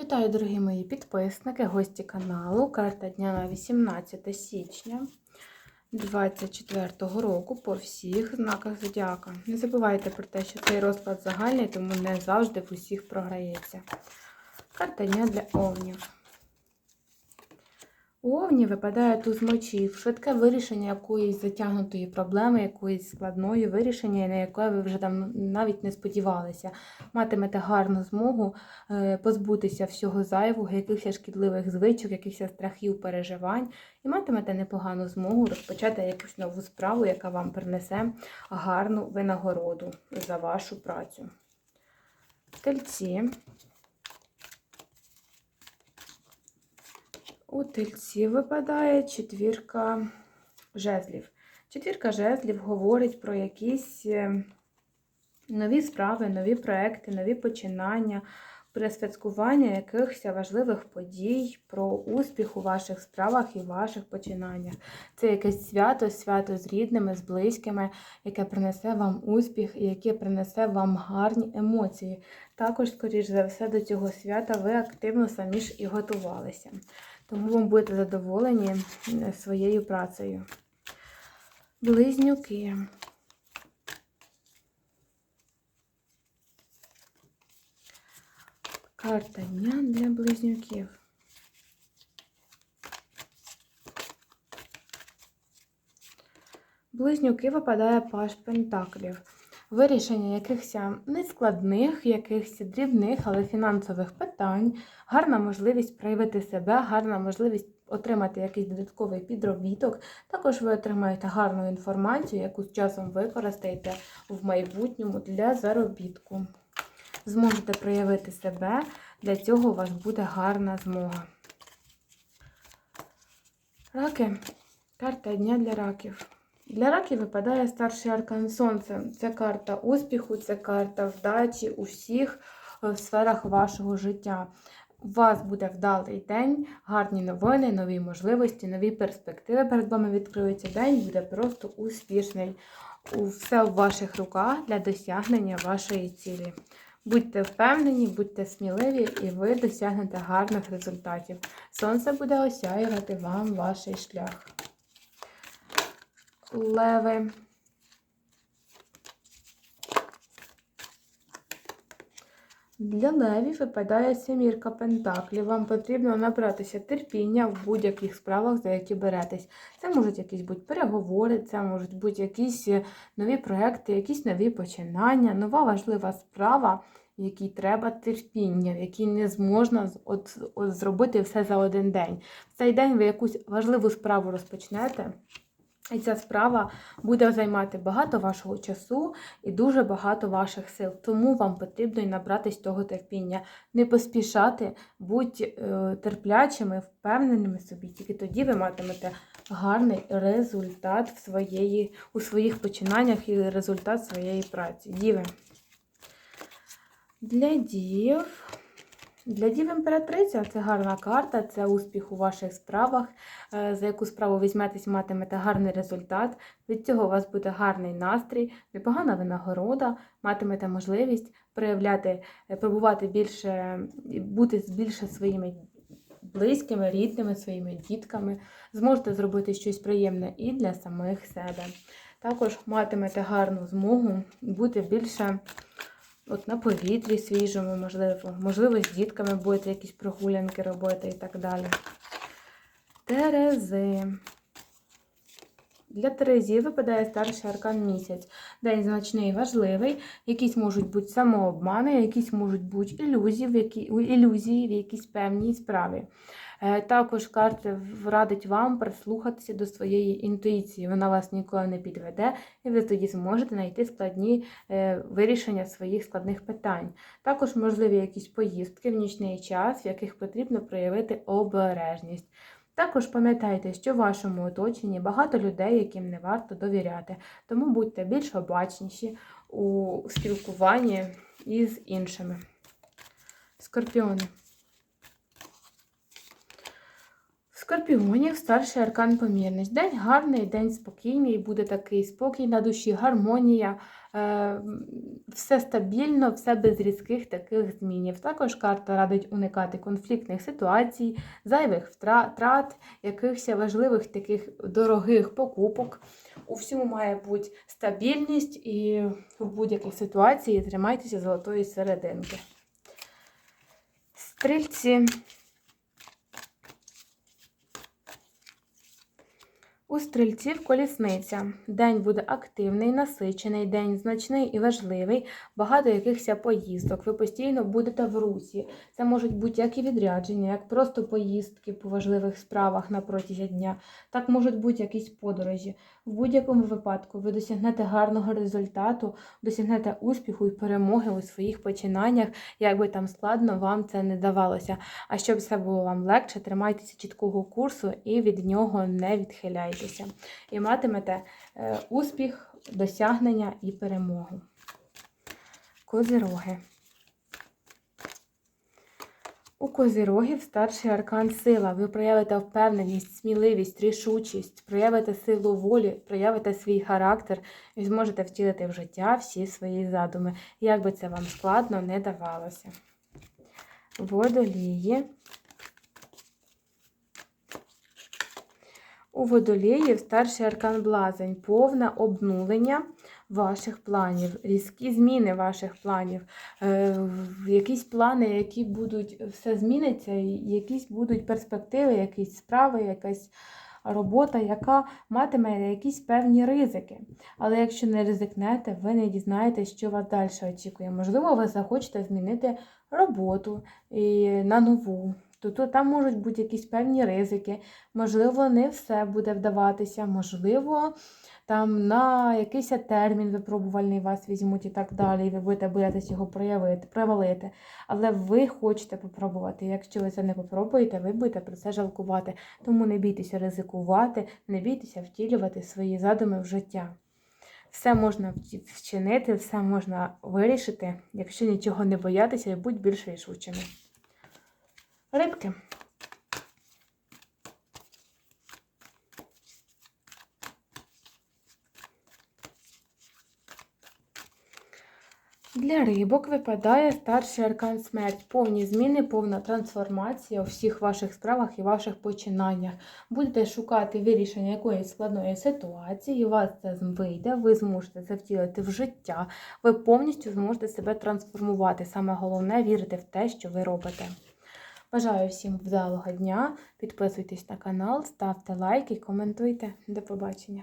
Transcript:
Вітаю, дорогі мої підписники, гості каналу. Карта дня на 18 січня 2024 року по всіх знаках зодіака. Не забувайте про те, що цей розклад загальний, тому не завжди в усіх програється. Карта дня для овнів. Овні випадає туз мочів, швидке вирішення якоїсь затягнутої проблеми, якоїсь складної вирішення, на яке ви вже там навіть не сподівалися. Матимете гарну змогу е, позбутися всього зайвого, якихось шкідливих звичок, якихось страхів, переживань, і матимете непогану змогу розпочати якусь нову справу, яка вам принесе гарну винагороду за вашу працю. Тельці. У тельці випадає четвірка жезлів. Четвірка жезлів говорить про якісь е, нові справи, нові проекти, нові починання, про святкування якихось важливих подій, про успіх у ваших справах і ваших починаннях. Це якесь свято, свято з рідними, з близькими, яке принесе вам успіх і яке принесе вам гарні емоції. Також, скоріш за все, до цього свята ви активно самі ж і готувалися. Тому ви будете задоволені своєю працею. Близнюки. Карта дня для близнюків. Близнюки випадає паш пентаклів. Вирішення якихось нескладних, якихось дрібних, але фінансових питань, гарна можливість проявити себе, гарна можливість отримати якийсь додатковий підробіток. Також ви отримаєте гарну інформацію, яку з часом використаєте в майбутньому для заробітку. Зможете проявити себе, для цього у вас буде гарна змога. Раки. Карта дня для раків. Для раків випадає старший аркан Сонця. Це карта успіху, це карта вдачі у всіх е, сферах вашого життя. У вас буде вдалий день, гарні новини, нові можливості, нові перспективи. Перед вами відкриється день, буде просто успішний. Все в ваших руках для досягнення вашої цілі. Будьте впевнені, будьте сміливі, і ви досягнете гарних результатів. Сонце буде осяювати вам ваш шлях. Леви. Для левів випадає семірка пентаклів. Вам потрібно набратися терпіння в будь-яких справах, за які беретесь. Це можуть якісь бути переговори, це можуть бути якісь е, нові проекти, якісь нові починання, нова важлива справа, якій треба терпіння, в якій не зможна от, от зробити все за один день. В цей день ви якусь важливу справу розпочнете. І ця справа буде займати багато вашого часу і дуже багато ваших сил. Тому вам потрібно і набратись того терпіння, не поспішати, будь терплячими, впевненими собі. Тільки тоді ви матимете гарний результат в своєї, у своїх починаннях і результат своєї праці. Діви. Для дів. Для дів імператриця це гарна карта, це успіх у ваших справах. Е, за яку справу візьметесь, матимете гарний результат. Від цього у вас буде гарний настрій, непогана винагорода, матимете можливість проявляти, е, пробувати більше, бути більше своїми близькими, рідними, своїми дітками. Зможете зробити щось приємне і для самих себе. Також матимете гарну змогу бути більше. От на повітрі свіжому, можливо, можливо, з дітками будете якісь прогулянки робити і так далі. Терези. Для Терезів випадає старший аркан місяць. День значний і важливий. Якісь можуть бути самообмани, якісь можуть бути ілюзії в, які, ілюзії в якійсь певній справі. Е, також карта радить вам прислухатися до своєї інтуїції. Вона вас ніколи не підведе, і ви тоді зможете знайти складні е, вирішення своїх складних питань. Також можливі якісь поїздки в нічний час, в яких потрібно проявити обережність. Також пам'ятайте, що в вашому оточенні багато людей, яким не варто довіряти, тому будьте більш обачніші у спілкуванні із іншими. Скорпіони. Скорпіонів старший аркан помірність. День гарний, день спокійний, буде такий спокій на душі, гармонія, все стабільно, все без різких таких змінів. Також карта радить уникати конфліктних ситуацій, зайвих втрат, якихось важливих таких дорогих покупок. У всьому має бути стабільність і в будь-якій ситуації тримайтеся золотої серединки. Стрільці. У стрільців колісниця. День буде активний, насичений, день значний і важливий, багато якихось поїздок. Ви постійно будете в русі. Це можуть бути як і відрядження, як просто поїздки по важливих справах на протязі дня, так можуть бути якісь подорожі. В будь-якому випадку ви досягнете гарного результату, досягнете успіху і перемоги у своїх починаннях, як би там складно вам це не давалося. А щоб все було вам легше, тримайтеся чіткого курсу і від нього не відхиляйтеся. І матимете е, успіх, досягнення і перемогу. Козироги. У козирогів старший аркан сила. Ви проявите впевненість, сміливість, рішучість, проявите силу волі, проявите свій характер і зможете втілити в життя всі свої задуми, як би це вам складно не давалося. Водолії. У водоліїв старший аркан блазень, повне обнулення ваших планів, різкі зміни ваших планів, е, якісь плани, які будуть, все зміниться, якісь будуть перспективи, якісь справи, якась робота, яка матиме якісь певні ризики. Але якщо не ризикнете, ви не дізнаєтесь, що вас далі очікує. Можливо, ви захочете змінити роботу і на нову. Тобто там можуть бути якісь певні ризики, можливо, не все буде вдаватися, можливо, там на якийсь термін випробувальний вас візьмуть і так далі, і ви будете боятися його проявити, провалити. Але ви хочете попробувати. Якщо ви це не попробуєте, ви будете про це жалкувати. Тому не бійтеся ризикувати, не бійтеся втілювати свої задуми в життя. Все можна вчинити, все можна вирішити, якщо нічого не боятися і будь більш рішучими. Рибки. Для рибок випадає старший аркан смерть, повні зміни, повна трансформація у всіх ваших справах і ваших починаннях. Будете шукати вирішення якоїсь складної ситуації, у вас це вийде, ви зможете це втілити в життя, ви повністю зможете себе трансформувати. Саме головне вірити в те, що ви робите. Бажаю всім вдалого дня. Підписуйтесь на канал, ставте лайки, коментуйте. До побачення!